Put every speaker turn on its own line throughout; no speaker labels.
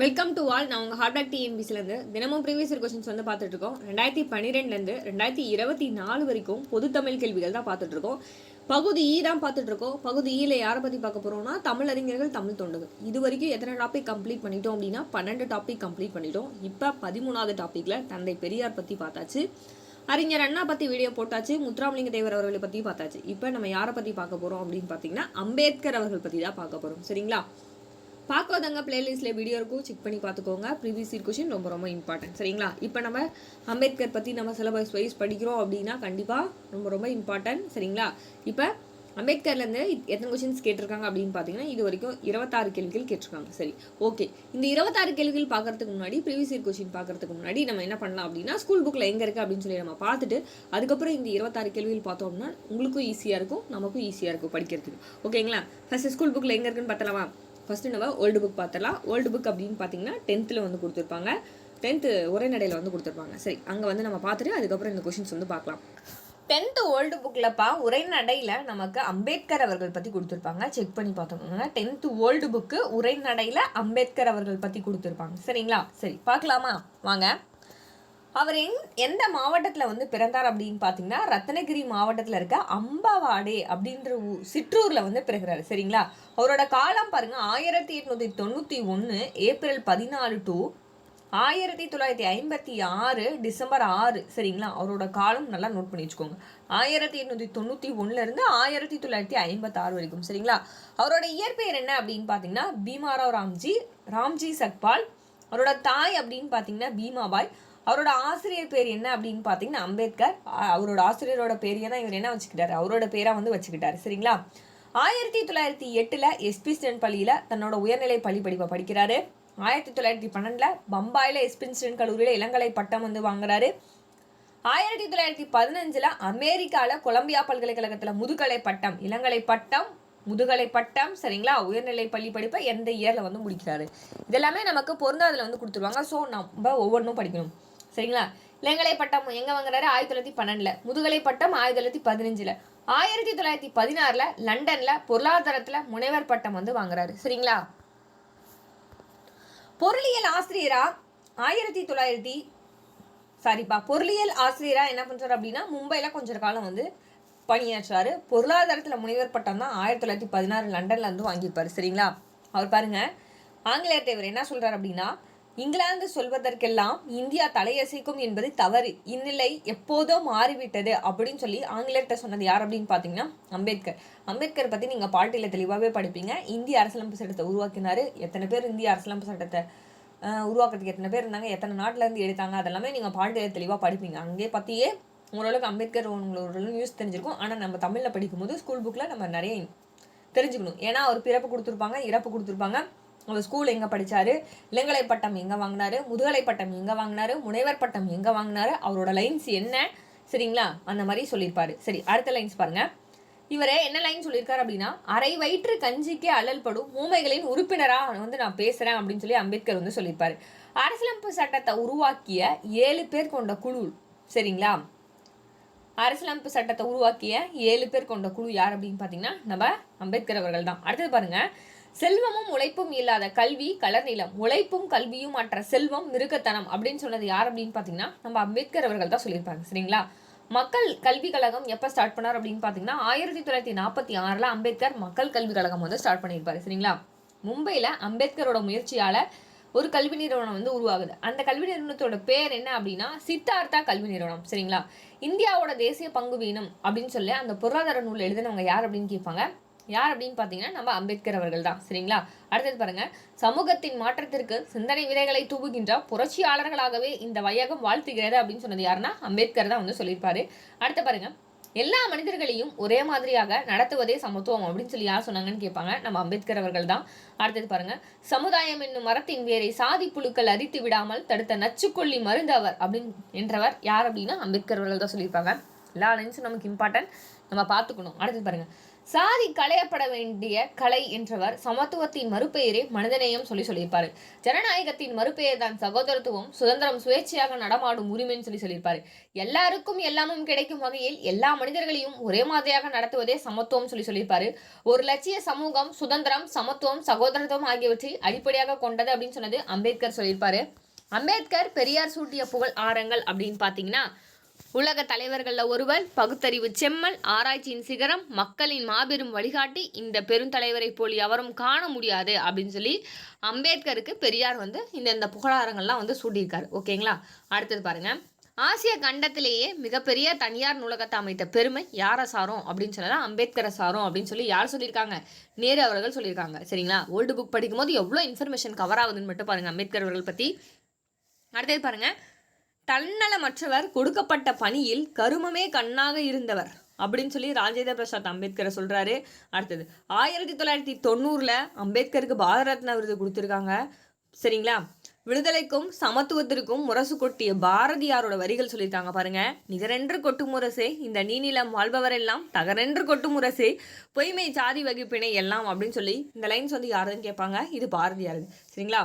Welcome to all நான் உங்கள் heart டிஎன்பிசிலேருந்து தினமும் ப்ரீவியஸ் கொஸ்டின்ஸ் வந்து பார்த்துட்ருக்கோம் ரெண்டாயிரத்தி பன்னிரெண்டுலேருந்து ரெண்டாயிரத்தி இருபத்தி நாலு வரைக்கும் பொது தமிழ் கேள்விகள் தான் பார்த்துட்ருக்கோம் பகுதி இ தான் பார்த்துட்ருக்கோம் பகுதி e ஈல யாரை பற்றி பார்க்க போகிறோம்னா தமிழ் அறிஞர்கள் தமிழ் தொண்டர்கள். இது வரைக்கும் எத்தனை டாபிக் கம்ப்ளீட் பண்ணிட்டோம் அப்படின்னா பன்னெண்டு டாபிக் கம்ப்ளீட் பண்ணிட்டோம். இப்போ பதிமூணாவது டாப்பிக்கில் தந்தை பெரியார் பற்றி பார்த்தாச்சு. அறிஞர் அண்ணா பற்றி வீடியோ போட்டாச்சு. முத்துராமலிங்க தேவர் அவர்களை பற்றி பார்த்தாச்சு. இப்போ நம்ம யாரை பற்றி பார்க்க போகிறோம் அப்படின்னு பார்த்தீங்கன்னா அம்பேத்கர் அவர்கள் பற்றி தான் பார்க்க போகிறோம் சரிங்களா? பார்க்காதவங்க பிளேலிஸ்ட்டில் வீடியோ இருக்கும் செக் பண்ணி பார்த்துக்கோங்க. ப்ரீவியஸ் இயர் கொஷின் ரொம்ப ரொம்ப இம்பார்ட்டன்ட் சரிங்களா? இப்போ நம்ம அம்பேத்கர் பற்றி நம்ம சிலபஸ் வைஸ் படிக்கிறோம் அப்படின்னா கண்டிப்பாக ரொம்ப ரொம்ப இம்பார்ட்டன்ட் சரிங்களா? இப்போ அம்பேத்கர்லேருந்து எத்தனை கொஷின்ஸ் கேட்டிருக்காங்க அப்படின்னு பார்த்தீங்கன்னா இது வரைக்கும் இருபத்தாறு கேள்விகள் கேட்டிருக்காங்க. சரி ஓகே இந்த இருபத்தாறு கேள்விகள் பார்க்கறதுக்கு முன்னாடி ப்ரீவியஸ் இயர் கொஷின் பார்க்கறதுக்கு முன்னாடி நம்ம என்ன பண்ணலாம் அப்படின்னா ஸ்கூல் புக்கில் எங்கே இருக்குது அப்படின்னு சொல்லி நம்ம பார்த்துட்டு அதுக்கப்புறம் இந்த இருபத்தாறு கேள்விகள் பார்த்தோம்னா உங்களுக்கும் ஈஸியாக இருக்கும் நமக்கும் ஈஸியாக இருக்கும் படிக்கிறதுக்கு. ஓகேங்களா ஃபஸ்ட்டு ஸ்கூல் புக்கில் எங்கே இருக்குன்னு பார்த்தலாமா ஃபஸ்ட்டு நம்ம ஓல்டு புக் பார்த்துடலாம் ஓல்டு புக் அப்படின்னு பார்த்தீங்கன்னா டென்த்தில் வந்து கொடுத்துருப்பாங்க. டென்த்து உரைநடையில் வந்து கொடுத்துருப்பாங்க. சரி அங்கே வந்து நம்ம பார்த்துட்டு அதுக்கப்புறம் இந்த கொஷின்ஸ் வந்து பார்க்கலாம் டென்த்து ஓல்டு புக்கில்ப்பா உரைநடையில் நமக்கு அம்பேத்கர் அவர்கள் பற்றி கொடுத்துருப்பாங்க. செக் பண்ணி பார்த்தோம்னா டென்த்து ஓல்டு புக்கு உரைநடையில் அம்பேத்கர் அவர்கள் பற்றி கொடுத்துருப்பாங்க. சரிங்களா? சரி பார்க்கலாமா வாங்க. அவர் எங் எந்த மாவட்டத்தில் வந்து பிறந்தார் அப்படின்னு பார்த்தீங்கன்னா ரத்னகிரி மாவட்டத்தில் இருக்க அம்பாவாடே அப்படின்ற ஊ- சிற்றூரில் வந்து பிறகுறாரு சரிங்களா? அவரோட காலம் பாருங்கள் ஆயிரத்தி எட்நூற்றி தொண்ணூற்றி ஒன்று ஏப்ரல் பதினாலு டு ஆயிரத்தி தொள்ளாயிரத்தி ஐம்பத்தி ஆறு டிசம்பர் ஆறு. சரிங்களா? அவரோட காலம் நல்லா நோட் பண்ணி வச்சுக்கோங்க. ஆயிரத்தி எட்நூற்றி தொண்ணூற்றி ஒன்றுலேருந்து ஆயிரத்தி தொள்ளாயிரத்தி ஐம்பத்தாறு வரைக்கும். சரிங்களா? அவரோட இயற்பெயர் என்ன அப்படின்னு பார்த்தீங்கன்னா பீமாராவ் ராம்ஜி ராம்ஜி சக்பால். அவரோட தாய் அப்படின்னு பார்த்தீங்கன்னா பீமாபாய். அவரோட ஆசிரியர் பேர் என்ன அப்படின்னு பார்த்தீங்கன்னா அம்பேத்கர். அவரோட ஆசிரியரோட பேரையே தான் இவர் என்ன வச்சுக்கிட்டாரு? அவரோட பேராக வந்து வச்சுக்கிட்டாரு. சரிங்களா? ஆயிரத்தி தொள்ளாயிரத்தி எட்டில் எஸ்பிஸ்டன் பள்ளியில் தன்னோட உயர்நிலை பள்ளி படிப்பை படிக்கிறாரு. ஆயிரத்தி தொள்ளாயிரத்தி பன்னெண்டில் பம்பாயில் எஸ்பின்ஸ்டன் கல்லூரியில் இளங்கலை பட்டம் வந்து வாங்குறாரு. ஆயிரத்தி தொள்ளாயிரத்தி பதினஞ்சில் அமெரிக்காவில் கொலம்பியா பல்கலைக்கழகத்தில் முதுகலை பட்டம் இளங்கலை பட்டம் முதுகலை பட்டம் சரிங்களா? உயர்நிலை பள்ளி படிப்பை எந்த இயரில் வந்து முடிக்கிறாரு? இதெல்லாமே நமக்கு பொருந்தாதில் வந்து கொடுத்துருவாங்க. ஸோ நம்ம ஒவ்வொன்றும் படிக்கணும். சரிங்களா? இளங்கலை பட்டம் எங்கே வாங்குறாரு? ஆயிரத்தி தொள்ளாயிரத்தி பன்னெண்டில். முதுகலை பட்டம் ஆயிரத்தி தொள்ளாயிரத்தி பதினஞ்சில். ஆயிரத்தி தொள்ளாயிரத்தி பதினாறில் லண்டனில் பொருளாதாரத்தில் முனைவர் பட்டம் வந்து வாங்குறாரு. சரிங்களா? பொருளியல் ஆசிரியரா ஆயிரத்தி தொள்ளாயிரத்தி சாரிப்பா பொருளியல் ஆசிரியரா என்ன பண்ணுறாரு அப்படின்னா மும்பையில் கொஞ்ச காலம் வந்து பணியாற்றுறாரு. பொருளாதாரத்தில் முனைவர் பட்டம் தான் ஆயிரத்தி தொள்ளாயிரத்தி பதினாறு லண்டனில் வந்து வாங்கியிருப்பாரு. சரிங்களா? அவர் பாருங்க ஆங்கிலேயர்கிட்ட இவர் என்ன சொல்கிறார் அப்படின்னா இங்கிலாந்து சொல்வதற்கெல்லாம் இந்தியா தலையசைக்கும் என்பது தவறு. இந்நிலை எப்போதோ மாறிவிட்டது அப்படின்னு சொல்லி ஆங்கிலேயர்கிட்ட சொன்னது யார் அப்படின்னு பார்த்தீங்கன்னா அம்பேத்கர். அம்பேத்கர் பற்றி நீங்கள் பாட்டியில் தெளிவாகவே படிப்பீங்க. இந்திய அரசியலமைப்பு சட்டத்தை உருவாக்கினார். எத்தனை பேர் இந்திய அரசியலமைப்பு சட்டத்தை உருவாக்குறதுக்கு எத்தனை பேர் இருந்தாங்க எத்தனை நாட்டிலேருந்து எடுத்தாங்க அதெல்லாமே நீங்கள் பாட்டியில் தெளிவாக படிப்பீங்க. அங்கே பற்றியே ஓரளவுக்கு அம்பேத்கர் உங்களோட நியூஸ் தெரிஞ்சிருக்கும். ஆனால் நம்ம தமிழில் படிக்கும்போது ஸ்கூல் புக்கில் நம்ம நிறைய தெரிஞ்சுக்கணும். ஏன்னா அவர் பிறப்பு கொடுத்துருப்பாங்க இறப்பு கொடுத்துருப்பாங்க. அவர் ஸ்கூல் எங்கே படித்தார் இளங்கலை பட்டம் எங்கே வாங்கினாரு? முதுகலை பட்டம் எங்கே வாங்கினாரு? முனைவர் பட்டம் எங்கே வாங்கினாரு? அவரோட லைன்ஸ் என்ன? சரிங்களா? அந்த மாதிரி சொல்லியிருப்பாரு. சரி அடுத்த லைன்ஸ் பாருங்க. இவரே என்ன லைன் சொல்லியிருக்காரு அப்படின்னா அரை வயிற்று கஞ்சிக்கே அல்லல்படும் ஊமைகளின் உறுப்பினராக வந்து நான் பேசுகிறேன் அப்படின்னு சொல்லி அம்பேத்கர் வந்து சொல்லியிருப்பார். அரசியலமைப்பு சட்டத்தை உருவாக்கிய ஏழு பேர் கொண்ட குழு சரிங்களா? அரசியலமைப்பு சட்டத்தை உருவாக்கிய ஏழு பேர் கொண்ட குழு யார் அப்படின்னு பார்த்தீங்கன்னா நம்ம அம்பேத்கர் அவர்கள் தான். அடுத்தது பாருங்கள் செல்வமும் உழைப்பும் இல்லாத கல்வி கலர்நிலம் உழைப்பும் கல்வியும் மற்ற செல்வம் மிருகத்தனம் அப்படின்னு சொன்னது யார் அப்படின்னு பார்த்தீங்கன்னா நம்ம அம்பேத்கர் அவர்கள் தான் சொல்லியிருப்பாங்க. சரிங்களா? மக்கள் கல்வி கழகம் எப்போ ஸ்டார்ட் பண்ணார் அப்படின்னு பார்த்தீங்கன்னா ஆயிரத்தி தொள்ளாயிரத்தி நாற்பத்தி ஆறில் அம்பேத்கர் மக்கள் கல்வி கழகம் வந்து ஸ்டார்ட் பண்ணியிருப்பாரு. சரிங்களா? மும்பையில் அம்பேத்கரோட முயற்சியால் ஒரு கல்வி நிறுவனம் வந்து உருவாகுது. அந்த கல்வி நிறுவனத்தோட பேர் என்ன அப்படின்னா சித்தார்த்தா கல்வி நிறுவனம். சரிங்களா? இந்தியாவோட தேசிய பங்கு வீணம் அப்படின்னு சொல்லி அந்த பொருளாதார நூல் எழுதினவங்க யார் அப்படின்னு கேட்பாங்க? யார் அப்படின்னு பார்த்தீங்கன்னா நம்ம அம்பேத்கர் அவர்கள் தான் சரிங்களா? அடுத்தது பாருங்க. சமூகத்தின் மாற்றத்திற்கு சிந்தனை விதைகளை தூவுகின்ற புரட்சியாளர்களாகவே இந்த வையகம் வாழ்த்துகிறது அப்படின்னு சொன்னது யாருன்னா அம்பேத்கர் தான் வந்து சொல்லியிருப்பாரு. அடுத்து பாருங்க. எல்லா மனிதர்களையும் ஒரே மாதிரியாக நடத்துவதே சமத்துவம் அப்படின்னு சொல்லி யார் சொன்னாங்கன்னு கேட்பாங்க. நம்ம அம்பேத்கர் அவர்கள் தான் அடுத்தது பாருங்க. சமுதாயம் என்னும் மரத்தின் வேரை சாதி புழுக்கள் அரித்து விடாமல் தடுத்த நச்சுக்கொல்லி மருந்தவர் அப்படின்னு என்றவர் யார் அப்படின்னா அம்பேத்கர் அவர்கள் தான் சொல்லியிருப்பாங்க. எல்லா லைன்ஸும் நமக்கு இம்பார்ட்டன்ட் நம்ம பார்த்துக்கணும். அடுத்தது பாருங்க. சாதி களையப்பட வேண்டிய கலை என்றவர் சமத்துவத்தின் மறுபெயரே மனிதநேயம் சொல்லி சொல்லியிருப்பாரு. ஜனநாயகத்தின் மறுபெயர் தான் சகோதரத்துவம் சுதந்திரம் சுயேட்சையாக நடமாடும் உரிமைன்னு சொல்லி சொல்லியிருப்பாரு. எல்லாருக்கும் எல்லாமும் கிடைக்கும் வகையில் எல்லா மனிதர்களையும் ஒரே மாதிரியாக நடத்துவதே சமத்துவம் சொல்லி சொல்லியிருப்பாரு. ஒரு லட்சிய சமூகம் சுதந்திரம் சமத்துவம் சகோதரத்துவம் ஆகியவற்றை அடிப்படையாக கொண்டது அப்படின்னு சொன்னது அம்பேத்கர் சொல்லியிருப்பாரு. அம்பேத்கர் பெரியார் சூட்டிய புகழ் ஆரங்கள் அப்படின்னு பார்த்தீங்கன்னா உலக தலைவர்களில் ஒருவர் பகுத்தறிவு செம்மல் ஆராய்ச்சியின் சிகரம் மக்களின் மாபெரும் வழிகாட்டி இந்த பெருந்தலைவரை போல் எவரும் காண முடியாது அப்படின்னு சொல்லி அம்பேத்கருக்கு பெரியார் வந்து இந்த இந்த புகழாரங்கள்லாம் வந்து சூட்டியிருக்காரு. ஓகேங்களா? அடுத்தது பாருங்க. ஆசிய கண்டத்திலேயே மிகப்பெரிய தனியார் நூலகத்தை அமைத்த பெருமை யாரை சாரும் அப்படின்னு சொல்லலாம். அம்பேத்கரை சாரும் அப்படின்னு சொல்லி யார் சொல்லியிருக்காங்க? நேரு அவர்கள் சொல்லியிருக்காங்க. சரிங்களா? ஓல்டு புக் படிக்கும்போது எவ்வளோ இன்ஃபர்மேஷன் கவர் ஆகுதுன்னு மட்டும் பாருங்கள் அம்பேத்கர் அவர்கள் பற்றி அடுத்தது பாருங்கள் தன்னலமற்றவர் கொடுக்கப்பட்ட பணியில் கருமமே கண்ணாக இருந்தவர். அப்படின்னு சொல்லி ராஜேந்திர பிரசாத் அம்பேத்கரை சொல்கிறாரு அடுத்தது ஆயிரத்தி தொள்ளாயிரத்தி தொண்ணூறில் அம்பேத்கருக்கு பாரத ரத்னா விருது கொடுத்துருக்காங்க. சரிங்களா? விடுதலைக்கும் சமத்துவத்திற்கும் முரசு கொட்டிய பாரதியாரோட வரிகள் சொல்லியிருக்காங்க பாருங்க. நிகரென்று கொட்டும் முரசே இந்த நீநிலம் வாழ்பவரெல்லாம் தகரென்று கொட்டும் முரசே பொய்மை சாதி வகுப்பினை எல்லாம் அப்படின்னு சொல்லி இந்த லைன்ஸ் வந்து யாருன்னு கேட்பாங்க? இது பாரதியார் சரிங்களா?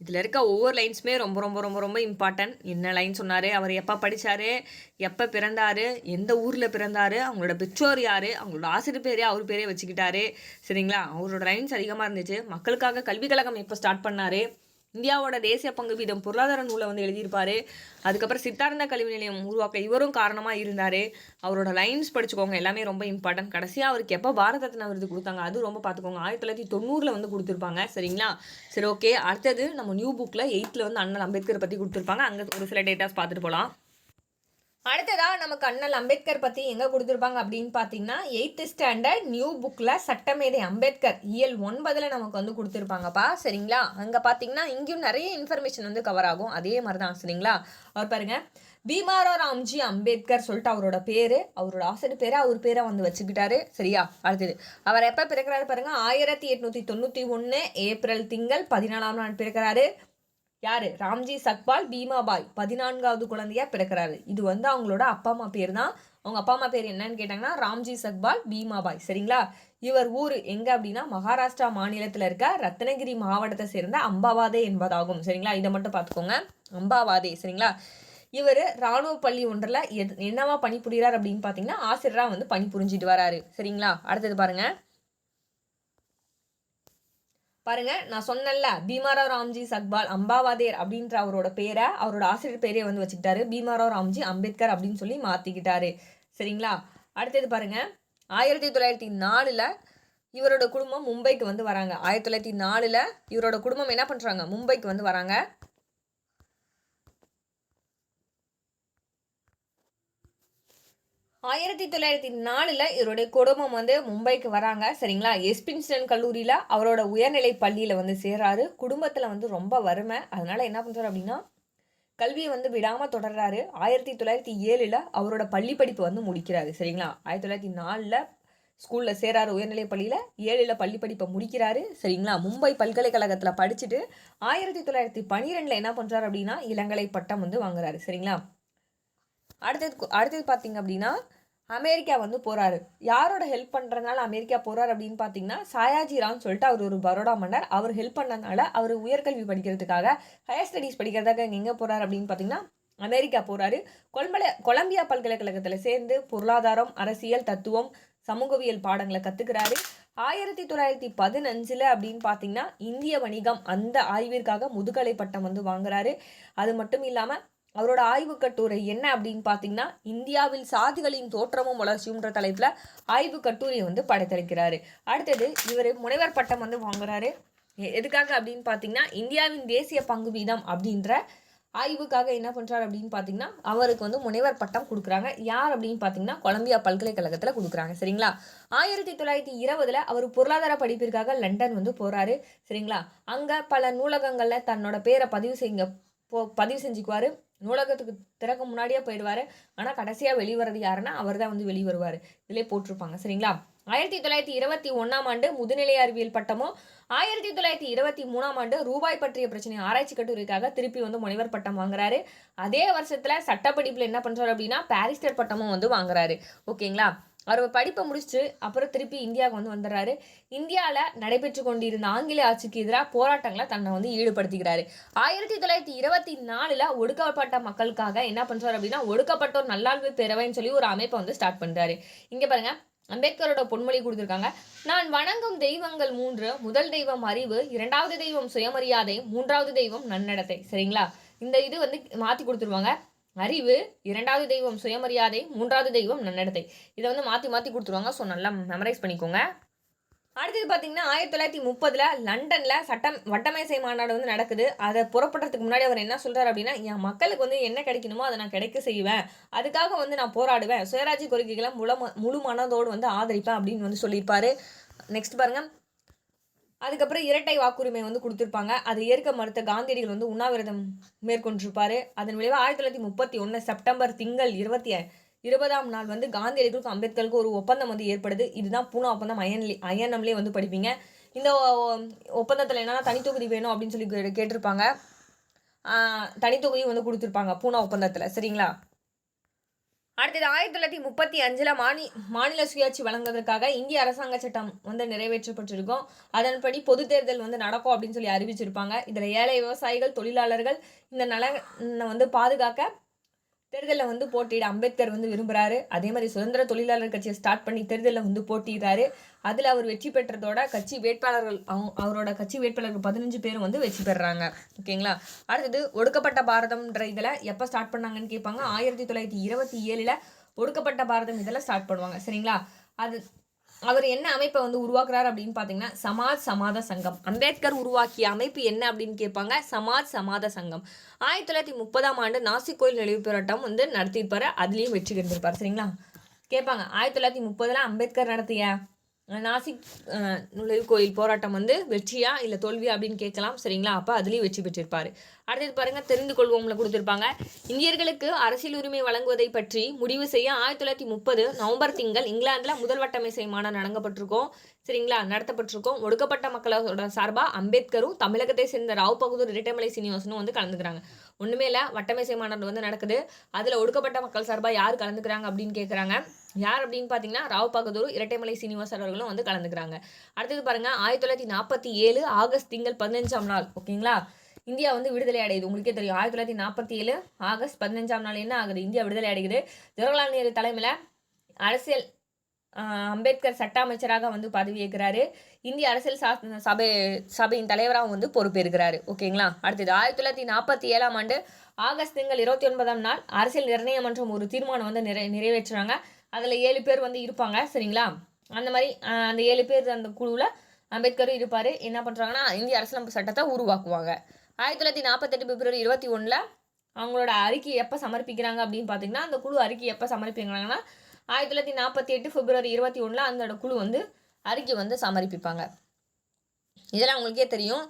இதில் இருக்க ஒவ்வொரு லைன்ஸுமே ரொம்ப ரொம்ப ரொம்ப ரொம்ப இம்பார்ட்டன்ட் என்ன லைன் சொன்னார்? அவர் எப்போ படித்தார் எப்போ பிறந்தார்? எந்த ஊரில் பிறந்தார்? அவங்களோட பெற்றோர் யார்? அவங்களோட ஆசிரியர் பேரே அவர் பேரே வச்சுக்கிட்டாரு. சரிங்களா? அவரோட லைன்ஸ் அதிகமாக இருந்துச்சு. மக்களுக்காக கல்விக் கழகம் எப்போ ஸ்டார்ட் பண்ணார்? இந்தியாவோட தேசிய பங்கு வீதம் பொருளாதார நூலை வந்து எழுதியிருப்பாரு. அதுக்கப்புறம் சித்தார்ந்த கல்வி நிலையம் உருவாக்க இவரும் காரணமாக இருந்தார். அவரோட லைன்ஸ் படிச்சுக்கோங்க. எல்லாமே ரொம்ப இம்பார்ட்டன்ட் கடைசியாக அவருக்கு எப்போ பாரத ரத்ன விருது கொடுத்தாங்க அது ரொம்ப பார்த்துக்கோங்க ஆயிரத்தி தொள்ளாயிரத்தி தொண்ணூறில் வந்து கொடுத்துருப்பாங்க. சரிங்களா? சரி ஓகே அடுத்தது நம்ம நியூ புக்கில் எயித்தில் வந்து அண்ணன் அம்பேத்கர் பற்றி கொடுத்துருப்பாங்க. அங்கே ஒரு சில டேட்டாஸ் பார்த்துட்டு போகலாம் அடுத்ததாக நமக்கு அண்ணல் அம்பேத்கர் பற்றி எங்கே கொடுத்துருப்பாங்க அப்படின்னு பார்த்தீங்கன்னா எயித்து ஸ்டாண்டர்ட் நியூ புக்கில் சட்டமேதை அம்பேத்கர் இயல் ஒன்பதில் நமக்கு வந்து கொடுத்துருப்பாங்கப்பா. சரிங்களா? அங்கே பார்த்தீங்கன்னா இங்கேயும் நிறைய இன்ஃபர்மேஷன் வந்து கவர் ஆகும். அதே மாதிரி தான் சரிங்களா? அவர் பாருங்க. பீமாரோ ராம்ஜி அம்பேத்கர் சொல்லிட்டு அவரோட பேர். அவரோட ஆசிரியர் பேரை அவர் பேரை வந்து வச்சுக்கிட்டாரு. சரியா? அடுத்தது. அவர் எப்போ பிறக்கிறாரு பாருங்கள் ஆயிரத்தி எட்நூற்றி தொண்ணூற்றி ஒன்று ஏப்ரல் திங்கள் பதினாலாம் நாள் பிறக்கிறாரு. யாரு? ராம்ஜி சக்பால் பீமாபாய். பதினான்காவது குழந்தையா பிறக்கிறாரு. இது வந்து அவங்களோட அப்பா அம்மா பேர் தான் அவங்க அப்பா அம்மா பேர் என்னன்னு கேட்டாங்கன்னா ராம்ஜி சக்பால் பீமாபாய். சரிங்களா? இவர் ஊர் எங்க அப்படின்னா மகாராஷ்டிரா மாநிலத்தில் இருக்க ரத்னகிரி மாவட்டத்தை சேர்ந்த அம்பாவாதே என்பதாகும். சரிங்களா? இதை மட்டும் பார்த்துக்கோங்க. அம்பாவாதே. சரிங்களா? இவர் ராணுவ பள்ளி ஒன்றில் எத் என்னவா பணிபுரிகிறார் அப்படின்னு பார்த்தீங்கன்னா ஆசிரியராக வந்து பணிபுரிஞ்சிட்டு வராரு. சரிங்களா? அடுத்தது பாருங்கள் பாருங்க நான் சொன்னேன்ல பீமாராவ் ராம்ஜி சக்பால் அம்பாவாதேர் அப்படின்ற அவரோட பேரை அவரோட ஆசிரியர் பேரே வந்து வச்சுக்கிட்டாரு. பீமாராவ் ராம்ஜி அம்பேத்கர் அப்படின்னு சொல்லி மாற்றிக்கிட்டாரு சரிங்களா? அடுத்தது பாருங்க ஆயிரத்தி தொள்ளாயிரத்தி நாலில் இவரோட குடும்பம் மும்பைக்கு வந்து வராங்க. ஆயிரத்தி தொள்ளாயிரத்தி நாலில் இவரோட குடும்பம் என்ன பண்ணுறாங்க மும்பைக்கு வந்து வராங்க. ஆயிரத்தி தொள்ளாயிரத்தி நாலில் இவருடைய குடும்பம் வந்து மும்பைக்கு வராங்க சரிங்களா? எஸ்பின்ஸ்டன் கல்லூரியில் அவரோட உயர்நிலை பள்ளியில் வந்து சேராரு குடும்பத்தில் வந்து ரொம்ப வறுமை. அதனால் என்ன பண்ணுறாரு அப்படின்னா கல்வியை வந்து விடாமல் தொடர்றாரு. ஆயிரத்தி தொள்ளாயிரத்தி ஏழில் அவரோட பள்ளி படிப்பு வந்து முடிக்கிறாரு சரிங்களா? ஆயிரத்தி தொள்ளாயிரத்தி நாலில் ஸ்கூலில் சேராரு உயர்நிலை பள்ளியில். ஏழில் பள்ளி படிப்பை முடிக்கிறாரு சரிங்களா? மும்பை பல்கலைக்கழகத்தில் படிச்சுட்டு ஆயிரத்தி தொள்ளாயிரத்தி பன்னிரெண்டில் என்ன பண்ணுறாரு அப்படின்னா இளங்கலை பட்டம் வந்து வாங்குறாரு சரிங்களா? அடுத்தது அடுத்தது பார்த்தீங்க அப்படின்னா அமெரிக்கா வந்து போகிறாரு யாரோட ஹெல்ப் பண்ணுறதுனால அமெரிக்கா போகிறார் அப்படின்னு பார்த்தீங்கன்னா சாயாஜி ராம் சொல்லிட்டு அவர் ஒரு பரோடா மன்னர். அவர் ஹெல்ப் பண்ணனால அவர் உயர்கல்வி படிக்கிறதுக்காக ஹையர் ஸ்டடீஸ் படிக்கிறதுக்காக எங்கே போகிறார் அப்படின்னு பார்த்தீங்கன்னா அமெரிக்கா போகிறாரு கொலம்பல கொலம்பியா பல்கலைக்கழகத்தில் சேர்ந்து பொருளாதாரம் அரசியல் தத்துவம் சமூகவியல் பாடங்களை கற்றுக்கிறாரு ஆயிரத்தி தொள்ளாயிரத்தி பதினஞ்சில் அப்படின்னு பார்த்தீங்கன்னா இந்திய வணிகம் அந்த ஆய்விற்காக முதுகலை பட்டம் வந்து வாங்குறாரு. அது மட்டும் இல்லாமல் அவரோட ஆய்வு கட்டுரை என்ன அப்படின்னு பார்த்தீங்கன்னா இந்தியாவில் சாதிகளின் தோற்றமும் வளர்ச்சியும்ன்ற தலைப்பில் ஆய்வு கட்டுரையை வந்து படைத்தளிக்கிறாரு அடுத்தது இவர் முனைவர் பட்டம் வந்து வாங்குறாரு. எ- எதுக்காக அப்படின்னு பார்த்தீங்கன்னா இந்தியாவின் தேசிய பங்கு வீதம் அப்படின்ற ஆய்வுக்காக என்ன பண்ணுறாரு அப்படின்னு பார்த்தீங்கன்னா அவருக்கு வந்து முனைவர் பட்டம் கொடுக்குறாங்க. யார் அப்படின்னு பார்த்தீங்கன்னா கொலம்பியா பல்கலைக்கழகத்தில் கொடுக்குறாங்க. சரிங்களா? ஆயிரத்தி தொள்ளாயிரத்தி இருபதில் அவர் பொருளாதார படிப்பிற்காக லண்டன் வந்து போகிறாரு சரிங்களா? அங்கே பல நூலகங்களில் தன்னோட பேரை பதிவு செய்ய போ பதிவு செஞ்சுக்குவார். நூலகத்துக்கு திறக்க முன்னாடியே போயிடுவார். ஆனால் கடைசியாக வெளிவரது யாருன்னா அவர் தான் வந்து வெளிவருவார். இதிலே போட்டிருப்பாங்க. சரிங்களா? ஆயிரத்தி தொள்ளாயிரத்தி இருபத்தி ஒன்றாம் ஆண்டு முதுநிலை அறிவியல் பட்டமும் ஆயிரத்தி தொள்ளாயிரத்தி இருபத்தி மூணாம் ஆண்டு ரூபாய் பற்றிய பிரச்சனை ஆராய்ச்சி கட்டுரைக்காக திருப்பி வந்து முனைவர் பட்டம் வாங்குறாரு. அதே வருஷத்தில் சட்டப்படிப்பில் என்ன பண்ணுறாரு அப்படின்னா பாரிஸ்டர் பட்டமும் வந்து வாங்குறாரு. ஓகேங்களா? அவர் படிப்பை முடிச்சுட்டு அப்புறம் திருப்பி இந்தியாவுக்கு வந்து வந்துடுறாரு. இந்தியாவில் நடைபெற்று கொண்டிருந்த ஆங்கில ஆட்சிக்கு எதிராக போராட்டங்களை தன்னை வந்து ஈடுபடுத்திக்கிறாரு. ஆயிரத்தி தொள்ளாயிரத்தி இருபத்தி நாலில் ஒடுக்கப்பட்ட மக்களுக்காக என்ன பண்ணுறாரு அப்படின்னா ஒடுக்கப்பட்டோர் நல்லாழ்வு பெறவைன்னு சொல்லி ஒரு அமைப்பை வந்து ஸ்டார்ட் பண்ணுறாரு இங்கே பாருங்கள் அம்பேத்கரோட பொன்மொழி கொடுத்துருக்காங்க. நான் வணங்கும் தெய்வங்கள் மூன்று முதல் தெய்வம் அறிவு இரண்டாவது தெய்வம் சுயமரியாதை மூன்றாவது தெய்வம் நன்னடத்தை. சரிங்களா? இந்த இது வந்து மாற்றி கொடுத்துருவாங்க. அறிவு இரண்டாவது தெய்வம் சுயமரியாதை மூன்றாவது தெய்வம் நன்னடத்தை. இதை வந்து மாற்றி மாற்றி கொடுத்துருவாங்க. ஸோ நல்லா மெமரைஸ் பண்ணிக்கோங்க. அடுத்தது பார்த்தீங்கன்னா ஆயிரத்தி தொள்ளாயிரத்தி முப்பதில் லண்டனில் சட்டம் வட்டமேசை மாநாடு வந்து நடக்குது. அதை புறப்படுறதுக்கு முன்னாடி அவர் என்ன சொல்கிறார் அப்படின்னா என் மக்களுக்கு வந்து என்ன கிடைக்கணுமோ அதை நான் கிடைக்க செய்வேன். அதுக்காக வந்து நான் போராடுவேன். சுயராஜ்ய கோரிக்கைகளை முழு முழு மனதோடு வந்து ஆதரிப்பேன் அப்படின்னு வந்து சொல்லியிருப்பாரு. நெக்ஸ்ட் பாருங்கள் அதுக்கப்புறம் இரட்டை வாக்குரிமை வந்து கொடுத்துருப்பாங்க. அதை ஏற்க மறுத்த காந்தியடிகள் வந்து உண்ணாவிரதம் மேற்கொண்டிருப்பாரு. அதன் விளைவாக ஆயிரத்தி தொள்ளாயிரத்தி முப்பத்தி ஒன்று செப்டம்பர் திங்கள் இருபத்தி இருபதாம் நாள் வந்து காந்தியடிகளுக்கும் அம்பேத்கருக்கும் ஒரு ஒப்பந்தம் வந்து ஏற்படுது. இதுதான் பூனா ஒப்பந்தம். அயன்லி அயனம்லேயே வந்து படிப்பீங்க. இந்த ஒப்பந்தத்தில் என்னென்னா தனித்தொகுதி வேணும் அப்படின்னு சொல்லி கே- கேட்டிருப்பாங்க தனித்தொகுதியும் தனித்தொகுதி வந்து கொடுத்துருப்பாங்க பூனா ஒப்பந்தத்தில். சரிங்களா? அடுத்தது ஆயிரத்தி தொள்ளாயிரத்தி முப்பத்தி அஞ்சில் மாநி மாநில சுயாட்சி வழங்குவதற்காக இந்திய அரசாங்க சட்டம் வந்து நிறைவேற்றப்பட்டிருக்கும். அதன்படி பொது தேர்தல் வந்து நடக்கும் அப்படின்னு சொல்லி அறிவிச்சிருப்பாங்க. இதில் ஏழை விவசாயிகள் தொழிலாளர்கள் இந்த நலனை வந்து பாதுகாக்க தேர்தலில் வந்து போட்டியிட அம்பேத்கர் வந்து விரும்புகிறாரு அதே மாதிரி சுதந்திர தொழிலாளர் கட்சியை ஸ்டார்ட் பண்ணி தேர்தலில் வந்து போட்டியிடுறாரு. அதில் அவர் வெற்றி பெற்றதோட கட்சி வேட்பாளர்கள் அவங்க அவரோட கட்சி வேட்பாளர்கள் பதினஞ்சு பேரும் வந்து வெற்றி பெறுறாங்க ஓகேங்களா? அடுத்தது ஒடுக்கப்பட்ட பாரதம்ன்ற இதில் எப்போ ஸ்டார்ட் பண்ணாங்கன்னு கேட்பாங்க ஆயிரத்தி தொள்ளாயிரத்தி இருபத்தி ஏழில் ஒடுக்கப்பட்ட பாரதம் இதில் ஸ்டார்ட் பண்ணுவாங்க. சரிங்களா? அது அவர் என்ன அமைப்பை வந்து உருவாக்குறாரு அப்படின்னு பார்த்தீங்கன்னா சமாஜ் சமாத சங்கம். அம்பேத்கர் உருவாக்கிய அமைப்பு என்ன அப்படின்னு கேட்பாங்க? சமாஜ் சமாத சங்கம். ஆயிரத்தி தொள்ளாயிரத்தி முப்பதாம் ஆண்டு நாசிக் கோயில் நினைவு போராட்டம் வந்து நடத்தியிருப்பாரு. அதுலேயும் வெற்றி கண்டிருப்பார் சரிங்களா? கேட்பாங்க. ஆயிரத்தி தொள்ளாயிரத்தி முப்பதில் அம்பேத்கர் நடத்திய நாசிக் நுழைவு கோயில் போராட்டம் வந்து வெற்றியா இல்லை தோல்வியா அப்படின்னு கேட்கலாம் சரிங்களா? அப்போ அதுலேயும் வெற்றி பெற்றிருப்பாரு. அடுத்தது பாருங்கள் தெரிந்து கொள்வோம்ல கொடுத்துருப்பாங்க. இந்தியர்களுக்கு அரசியல் உரிமை வழங்குவதை பற்றி முடிவு செய்ய ஆயிரத்தி தொள்ளாயிரத்தி முப்பது நவம்பர் திங்கள் இங்கிலாந்தில் முதல் வட்டமேசை மாநாடு நடங்கப்பட்டிருக்கோம். சரிங்களா? நடத்தப்பட்டிருக்கோம். ஒடுக்கப்பட்ட மக்களோட சார்பாக அம்பேத்கரும் தமிழகத்தை சேர்ந்த ராவ் பகதூர் இரட்டைமலை சீனிவாசனும் வந்து கலந்துக்கிறாங்க. ஒன்றுமே இல்லை வட்டமேசை மாநாடு வந்து நடக்குது. அதில் ஒடுக்கப்பட்ட மக்கள் சார்பாக யார் கலந்துக்கிறாங்க அப்படின்னு கேட்குறாங்க யார் அப்படின்னு பார்த்தீங்கன்னா ராவ் பகதூர் இரட்டைமலை சீனிவாசர் அவர்களும் வந்து கலந்துக்கிறாங்க. அடுத்தது பாருங்க ஆயிரத்தி தொள்ளாயிரத்தி நாற்பத்தி ஏழு ஆகஸ்ட் திங்கள் பதினஞ்சாம் நாள் ஓகேங்களா? இந்தியா வந்து விடுதலை அடையுது. உங்களுக்கே தெரியும் ஆயிரத்தி தொள்ளாயிரத்தி நாற்பத்தி ஏழு ஆகஸ்ட் பதினஞ்சாம் நாள் என்ன ஆகுது? இந்தியா விடுதலை அடையுது. ஜவஹர்லால் நேரு தலைமையில் அரசியல் அம்பேத்கர் சட்ட அமைச்சராக வந்து பதவியேற்கிறாரு. இந்திய அரசியல் சா சபை சபையின் தலைவராகவும் வந்து பொறுப்பேற்கிறாரு. ஓகேங்களா? அடுத்தது ஆயிரத்தி தொள்ளாயிரத்தி நாற்பத்தி ஏழாம் ஆண்டு ஆகஸ்ட் திங்கள் இருபத்தி ஒன்பதாம் நாள் அரசியல் நிர்ணய மன்றம் ஒரு தீர்மானம் வந்து நிறை நிறைவேற்றுறாங்க. அதில் ஏழு பேர் வந்து இருப்பாங்க சரிங்களா? அந்த மாதிரி அந்த ஏழு பேர் அந்த குழுவில் அம்பேத்கரும் இருப்பார். என்ன பண்ணுறாங்கன்னா இந்திய அரசியலமைப்பு சட்டத்தை உருவாக்குவாங்க. ஆயிரத்தி தொள்ளாயிரத்தி நாற்பத்தெட்டு பிப்ரவரி இருபத்தி ஒன்றில் அவங்களோட அறிக்கை எப்போ சமர்ப்பிக்கிறாங்க அப்படின்னு பார்த்தீங்கன்னா அந்த குழு அறிக்கை எப்போ சமர்ப்பிக்கிறாங்கன்னா ஆயிரத்தி தொள்ளாயிரத்தி நாற்பத்தி எட்டு பிப்ரவரி இருபத்தி ஒன்றில் அந்த குழு வந்து அறிக்கை வந்து சமர்ப்பிப்பாங்க. இதெல்லாம் உங்களுக்கே தெரியும்.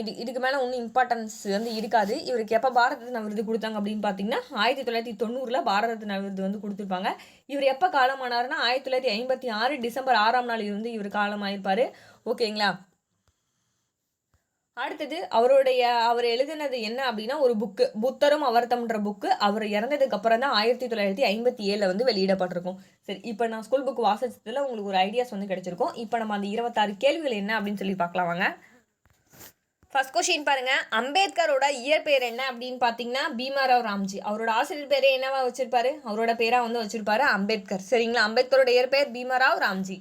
இது இதுக்கு மேலே ஒன்றும் இம்பார்ட்டன்ஸ் வந்து இருக்காது. இவருக்கு எப்போ பாரத ரத்னா விருது கொடுத்தாங்க அப்படின்னு பார்த்தீங்கன்னா ஆயிரத்தி தொள்ளாயிரத்தி தொண்ணூறில் பாரத ரத்னா விருது வந்து கொடுத்துருப்பாங்க. இவர் எப்போ காலமானாருன்னா ஆயிரத்தி தொள்ளாயிரத்தி ஐம்பத்தி ஆறு டிசம்பர் ஆறாம் நாள் இருந்து இவர் காலமாயிருப்பார். ஓகேங்களா? அடுத்தது அவருடைய அவர் எழுதினது என்ன அப்படின்னா ஒரு புக்கு புத்தரும் அவர்த்தம்ன்ற புக்கு அவர் இறந்ததுக்கு அப்புறம் தான் ஆயிரத்தி தொள்ளாயிரத்தி ஐம்பத்தி ஏழில் வந்து வெளியிடப்பட்டிருக்கும். சரி இப்போ நான் ஸ்கூல் புக் வாசிச்சதில் உங்களுக்கு ஒரு ஐடியாஸ் வந்து கிடைச்சிருக்கும். இப்போ நம்ம அந்த இருபத்தாறு கேள்விகள் என்ன அப்படின்னு சொல்லி பார்க்கலாம் வாங்க. ஃபர்ஸ்ட் கொஷின் பாருங்கள் அம்பேத்கரோட இயற்பெயர் என்ன அப்படின்னு பார்த்தீங்கன்னா பீமாராவ் ராம்ஜி. அவரோட ஆசிரியர் பேரே என்னவா வச்சுருப்பாரு? அவரோட பேராக வந்து வச்சுருப்பாரு அம்பேத்கர். சரிங்களா? அம்பேத்கரோட இயற்பெயர் பீமாராவ் ராம்ஜி.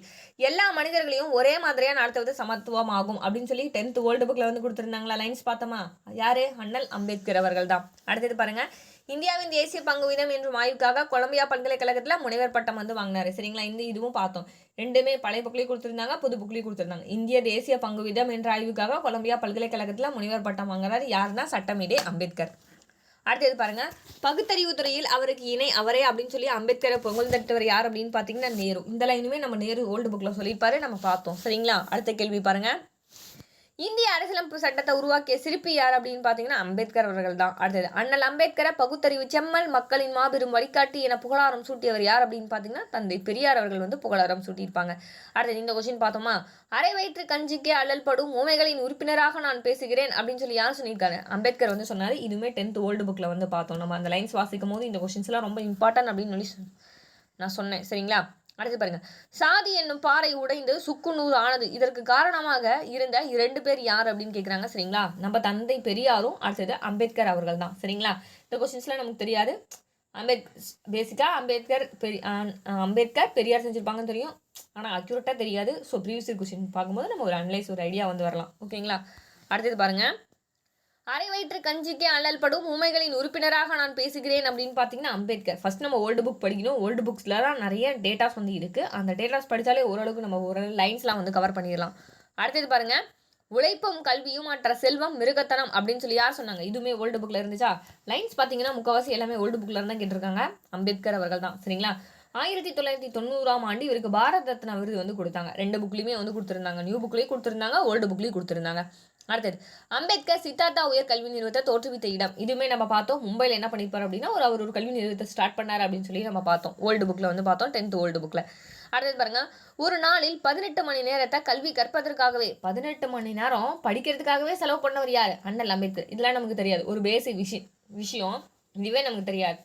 எல்லா மனிதர்களையும் ஒரே மாதிரியாக நடத்துவது சமத்துவம் ஆகும் அப்படின்னு சொல்லி டென்த் வேர்ல்டு புக்கில் வந்து கொடுத்துருந்தாங்களா? லைன்ஸ் பார்த்தோமா? யாரு? அண்ணல் அம்பேத்கர் அவர்கள் தான். அடுத்தது பாருங்கள் இந்தியாவின் தேசிய பங்கு வீதம் என்றும் ஆய்வுக்காக கொலம்பியா பல்கலைக்கழகத்தில் முனைவர் பட்டம் வந்து வாங்கினாரு. சரிங்களா? இந்த இதுவும் பார்த்தோம். ரெண்டுமே பழைய புக்லேயும் கொடுத்துருந்தாங்க புது புக்லேயும் கொடுத்துருந்தாங்க. இந்திய தேசிய பங்கு விதம் என்ற ஆய்வுக்காக கொலம்பியா பல்கலைக்கழகத்தில் முனைவர் பட்டம் வாங்குறாரு. யாருன்னா சட்டமேடே அம்பேத்கர். அடுத்தது பாருங்க. பகுத்தறிவு துறையில் அவருக்கு இணை அவரே அப்படின்னு சொல்லி அம்பேத்கரை புகழ்ந்தட்டவர் யார் அப்படின்னு பார்த்தீங்கன்னா நேரு. இந்த லைனுமே நம்ம நேரு ஓல்டு புக்கில் சொல்லியிருப்பாரு. நம்ம பார்த்தோம். சரிங்களா? அடுத்த கேள்வி பாருங்கள் இந்திய அரசியலமைப்பு சட்டத்தை உருவாக்கிய சிற்பி யார் அப்படின்னு பார்த்தீங்கன்னா அம்பேத்கர் அவர்கள் தான் அடுத்தது அண்ணல் அம்பேத்கரை பகுத்தறிவு செம்மல் மக்களின் மாபெரும் வழிகாட்டி என புகழாரம் சூட்டியவர் யார் அப்படின்னு பார்த்தீங்கன்னா தந்தை பெரியார் அவர்கள் வந்து புகழாரம் சூட்டியிருப்பாங்க. அடுத்தது இந்த கொஸ்டின் பார்த்தோமா? அரை வயிற்று கஞ்சிக்கே அல்லல்படும் உமைகளின் உறுப்பினராக நான் பேசுகிறேன் அப்படின்னு சொல்லி யார் சொல்லியிருக்காங்க அம்பேத்கர் வந்து சொன்னார் இதுவுமே டென்த் ஓல்டு புக்கில் வந்து பார்த்தோம். நம்ம அந்த லைன்ஸ் வாசிக்கும் போது இந்த கொஸ்டின்ஸ்லாம் ரொம்ப இம்பார்ட்டன்ட் அப்படின்னு சொல்லி நான் சொன்னேன். சரிங்களா? அடுத்து பாருங்க. சாதி என்னும் பாறை உடைந்து சுக்குநூறு ஆனது. இதற்கு காரணமாக இருந்த இரண்டு பேர் யார் அப்படின்னு கேட்குறாங்க சரிங்களா? நம்ம தந்தை பெரியாரும் அடுத்தது அம்பேத்கர் அவர்கள் தான் சரிங்களா? இந்த கொஸ்டின்ஸ்லாம் நமக்கு தெரியாது. அம்பேத் பேசிக்காக அம்பேத்கர் பெரிய அம்பேத்கர் பெரியார் செஞ்சுருப்பாங்கன்னு தெரியும். ஆனால் அக்யூரேட்டாக தெரியாது. ஸோ ப்ரீவியஸ் கொஸ்டின் பார்க்கும்போது நம்ம ஒரு அனலைஸ் ஒரு ஐடியா வந்து வரலாம். ஓகேங்களா அடுத்தது பாருங்கள் அரை வயிற்று கஞ்சிக்கே அல்லல் படும் உமைகளின் உறுப்பினராக நான் பேசுகிறேன் அப்படின்னு பார்த்தீங்கன்னா அம்பேத்கர். ஃபஸ்ட் நம்ம ஓல்டு புக் படிக்கணும். ஓல்டு புக்ஸில் தான் நிறைய டேட்டாஸ் வந்து இருக்குது அந்த டேட்டாஸ் படித்தாலே ஓரளவுக்கு நம்ம ஓரளவு லைன்ஸ்லாம் வந்து கவர் பண்ணிடலாம். அடுத்தது பாருங்கள் உழைப்பும் கல்வியும் மற்ற செல்வம் மிருகத்தனம் அப்படின்னு சொல்லி யார் சொன்னாங்க? இதுவுமே ஓல்டு புக்கில் இருந்துச்சா? லைன்ஸ் பார்த்தீங்கன்னா முக்கவாசி எல்லாமே ஓல்டு புக்கில் இருந்தால் கேட்டிருக்காங்க. அம்பேத்கர் அவர்கள் தான். சரிங்களா? ஆயிரத்தி தொள்ளாயிரத்தி தொண்ணூறாம் ஆண்டு இவருக்கு பாரத் ரத்னா விருது வந்து கொடுத்தாங்க. ரெண்டு புக்லையுமே வந்து கொடுத்துருந்தாங்க. நியூ புக்லேயும் கொடுத்துருந்தாங்க ஓல்டு புக்லேயும் கொடுத்துருந்தாங்க. அடுத்தது அம்பேத்கர் சித்தார்த்தா உயர் கல்வி நிறுவனத்தை தோற்றுவித்த இடம். இதுவுமே நம்ம பார்த்தோம். மும்பையில் என்ன பண்ணியிருப்பார் அப்படின்னா ஒரு அவர் ஒரு கல்வி நிறுவனத்தை ஸ்டார்ட் பண்ணார் அப்படின்னு சொல்லி நம்ம பார்த்தோம். ஓல்டு புக்கில் வந்து பார்த்தோம் டென்த் ஓல்டு புக்கில் அடுத்தது பாருங்க ஒரு நாளில் பதினெட்டு மணி நேரத்தை கல்வி கற்பதற்காகவே பதினெட்டு மணி நேரம் படிக்கிறதுக்காகவே செலவு பண்ணவர் யார்? அண்ணல் அம்பேத்கர். இதெல்லாம் நமக்கு தெரியாது. ஒரு பேசிக் விஷயம் விஷயம். இதுவே நமக்கு தெரியாது.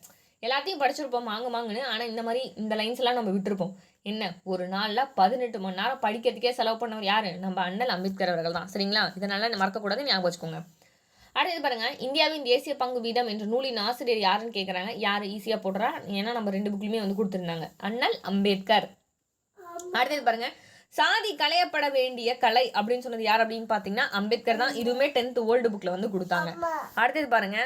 எல்லாத்தையும் படிச்சிருப்போம் வாங்க மாங்குன்னு ஆனால் இந்த மாதிரி இந்த லைன்ஸ் எல்லாம் நம்ம விட்டுருப்போம். என்ன ஒரு நாளில் பதினெட்டு மணி நேரம் படிக்கிறதுக்கே செலவு பண்ணவர் யார்? நம்ம அண்ணல் அம்பேத்கர் அவர்கள் தான். சரிங்களா? இதனால மறக்கக்கூடாது ஞாபகம் வச்சுக்கோங்க. அடுத்தது பாருங்க இந்தியாவின் தேசிய பங்கு வீதம் என்ற நூலின் ஆசிரியர் யாருன்னு கேட்குறாங்க யார் ஈஸியாக போடுறா? ஏன்னா நம்ம ரெண்டு புக்லையுமே வந்து கொடுத்துருந்தாங்க. அண்ணல் அம்பேத்கர். அடுத்தது பாருங்க சாதி களையப்பட வேண்டிய கலை அப்படின்னு சொன்னது யார் அப்படின்னு பார்த்தீங்கன்னா அம்பேத்கர் தான். இதுவுமே டென்த் ஓல்டு புக்கில் வந்து கொடுத்தாங்க. அடுத்தது பாருங்க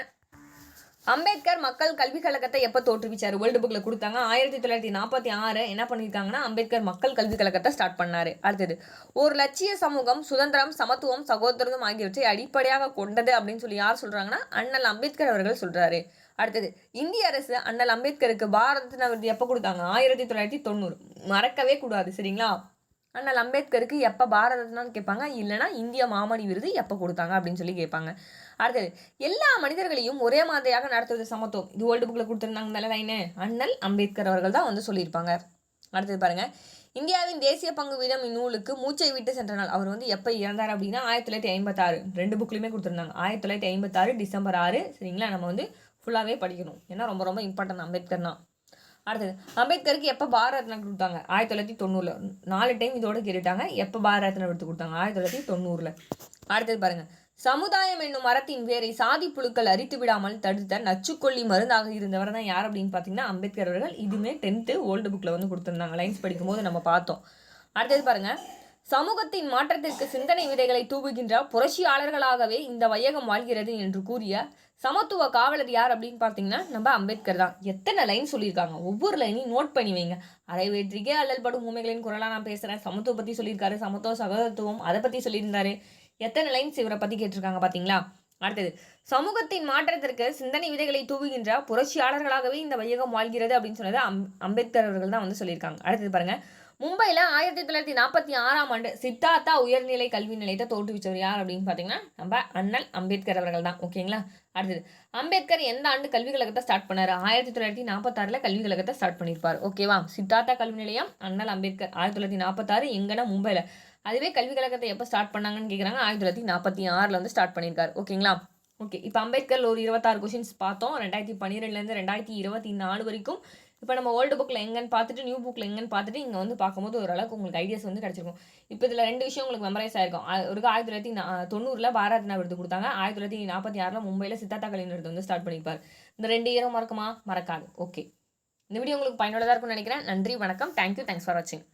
அம்பேத்கர் மக்கள் கல்விக் கழகத்தை எப்போ தோற்றுவிச்சார்? வேர்ல்டு புக்கில் கொடுத்தாங்க. ஆயிரத்தி தொள்ளாயிரத்தி நாற்பத்தி ஆறு என்ன பண்ணியிருக்காங்கன்னா அம்பேத்கர் மக்கள் கல்விக் கழகத்தை ஸ்டார்ட் பண்ணார். அடுத்தது ஒரு லட்சிய சமூகம் சுதந்திரம் சமத்துவம் சகோதரம் ஆகியவற்றை அடிப்படையாக கொண்டது அப்படின்னு சொல்லி யார் சொல்கிறாங்கன்னா அண்ணல் அம்பேத்கர் அவர்கள் சொல்கிறாரு அடுத்தது இந்திய அரசு அண்ணல் அம்பேத்கருக்கு பாரத விருது எப்போ கொடுத்தாங்க? ஆயிரத்தி தொள்ளாயிரத்தி தொண்ணூறு. மறக்கவே கூடாது சரிங்களா? அண்ணல் அம்பேத்கருக்கு எப்போ பாரத ரத்னான்னு கேட்பாங்க? இல்லைனா இந்திய மாமணி விருது எப்போ கொடுத்தாங்க? அப்படின்னு சொல்லி கேட்பாங்க. அடுத்தது எல்லா மனிதர்களையும் ஒரே மாதிரியாக நடத்துவது சமத்துவம். இது ஓல்டு புக்கில் கொடுத்துருந்தாங்க நல்ல லைனு அண்ணல் அம்பேத்கர் அவர்கள் தான் வந்து சொல்லியிருப்பாங்க. அடுத்தது பாருங்கள் இந்தியாவின் தேசிய பங்கு வீதம் இந்நூலுக்கு மூச்சை விட்டு சென்ற நாள். அவர் வந்து எப்போ இறந்தார் அப்படின்னா ஆயிரத்தி தொள்ளாயிரத்தி ஐம்பத்தாறு. ரெண்டு புக்லையுமே கொடுத்துருந்தாங்க. ஆயிரத்தி தொள்ளாயிரத்தி ஐம்பத்தாறு டிசம்பர் ஆறு சரிங்களா? நம்ம வந்து ஃபுல்லாகவே படிக்கணும். ஏன்னா ரொம்ப ரொம்ப இம்பார்ட்டன்ட் அம்பேத்கர் தான். அடுத்தது அம்பேத்கருக்கு எப்போ பாரத ரத்னா கொடுத்தாங்க? ஆயிரத்தி தொள்ளாயிரத்தி தொண்ணூறில். நாலு டைம் இதோட கேட்டுட்டாங்க. எப்போ பாரத ரத்னா எடுத்து கொடுத்தாங்க? ஆயிரத்தி தொள்ளாயிரத்தி தொண்ணூறில். அடுத்தது பாருங்கள் சமுதாயம் என்னும் மரத்தின் வேரை சாதி புழுக்கள் அரித்து விடாமல் தடுத்த நச்சுக்கொல்லி மருந்தாக இருந்தவர் தான் யார் அப்படின்னு பார்த்தீங்கன்னா அம்பேத்கர் அவர்கள். இதுவுமே டென்த்து ஓல்டு புக்கில் வந்து கொடுத்துருந்தாங்க. லைன்ஸ் படிக்கும்போது நம்ம பார்த்தோம். அடுத்தது பாருங்கள் சமூகத்தின் மாற்றத்திற்கு சிந்தனை விதைகளை தூவுகின்ற புரட்சியாளர்களாகவே இந்த வையகம் வாழ்கிறது என்று கூறிய சமத்துவ காவலர் யார் அப்படின்னு பார்த்தீங்கன்னா நம்ம அம்பேத்கர் தான். எத்தனை லைன் சொல்லியிருக்காங்க? ஒவ்வொரு லைனையும் நோட் பண்ணி வைங்க. அரை வேற்றிக்கே அல்லல் படும் உண்மைகளின் குரலாக நான் பேசுகிறேன் சமத்துவ பற்றி சொல்லியிருக்காரு. சமத்துவ சகோதரத்துவம் அதை பற்றி சொல்லியிருந்தாரு. எத்தனை லைன்ஸ் இவரை பற்றி கேட்டிருக்காங்க பார்த்தீங்களா? அடுத்தது சமூகத்தின் மாற்றத்திற்கு சிந்தனை விதைகளை தூவுகின்ற புரட்சியாளர்களாகவே இந்த வையகம் வாழ்கிறது அப்படின்னு சொன்னது அம் அம்பேத்கர் அவர்கள் தான் வந்து சொல்லியிருக்காங்க. அடுத்தது பாருங்கள் மும்பையில் ஆயிரத்தி தொள்ளாயிரத்தி நாற்பத்தி ஆறாம் ஆண்டு சித்தார்த்தா உயர்நிலை கல்வி நிலையத்தை தோற்றுவிச்சவர் யார் அப்படின்னு பார்த்தீங்கன்னா நம்ம அண்ணல் அம்பேத்கர் அவர்கள் தான். ஓகேங்களா? அடுத்தது அம்பேத்கர் எந்த ஆண்டு கல்வி கழகத்தை ஸ்டார்ட் பண்ணார்? ஆயிரத்தி தொள்ளாயிரத்தி நாற்பத்தாறில் கல்வி கழகத்தை ஸ்டார்ட் பண்ணியிருப்பார் ஓகேவா? சித்தார்த்தா கல்வி நிலையம் அண்ணல் அம்பேத்கர். ஆயிரத்தி தொள்ளாயிரத்தி நாற்பத்தாறு எங்கன்னா மும்பையில் அதுவே கல்வி கழகத்தை எப்போ ஸ்டார்ட் பண்ணாங்கன்னு கேட்குறாங்க ஆயிரத்தி தொள்ளாயிரத்தி நாற்பத்தி ஆறில் வந்து ஸ்டார்ட் பண்ணியிருக்காரு ஓகேங்களா? ஓகே இப்போ அம்பேத்கர் ஒரு இருபத்தாறு கொஷின்ஸ் பார்த்தோம். ரெண்டாயிரத்தி பன்னிரெண்டுலேருந்து ரெண்டாயிரத்தி இருபத்தி நாலு வரைக்கும் இப்போ நம்ம ஓல்டு புக்கில் எங்கன்னு பார்த்துட்டு நியூ புக்கில் எங்கன்னு பார்த்துட்டு இங்கே வந்து பார்க்கும்போது ஓரளவுக்கு உங்களுக்கு ஐடியாஸ் வந்து கிடச்சிருக்கும். இப்போ இதில் ரெண்டு விஷயம் உங்களுக்கு மெமரைஸ் ஆயிருக்கும். ஒரு ஆயிரத்தி தொள்ளாயிரத்தி தொண்ணூறில் பாரத் விருது கொடுத்தாங்க. ஆயிரத்தி தொள்ளாயிரத்தி நாற்பத்தி ஆறில் மும்பையில் சித்தார்த்தா கலைஞர் வந்து ஸ்டார்ட் பண்ணியிருப்பார். இந்த ரெண்டு இயரும் மறக்குமா? மறக்காது. ஓகே இந்த வீடியோ உங்களுக்கு பயனுள்ளதாக இருக்கும்னு நினைக்கிறேன். நன்றி வணக்கம். தேங்க்யூ தேங்க்ஸ் ஃபார் வாட்சிங்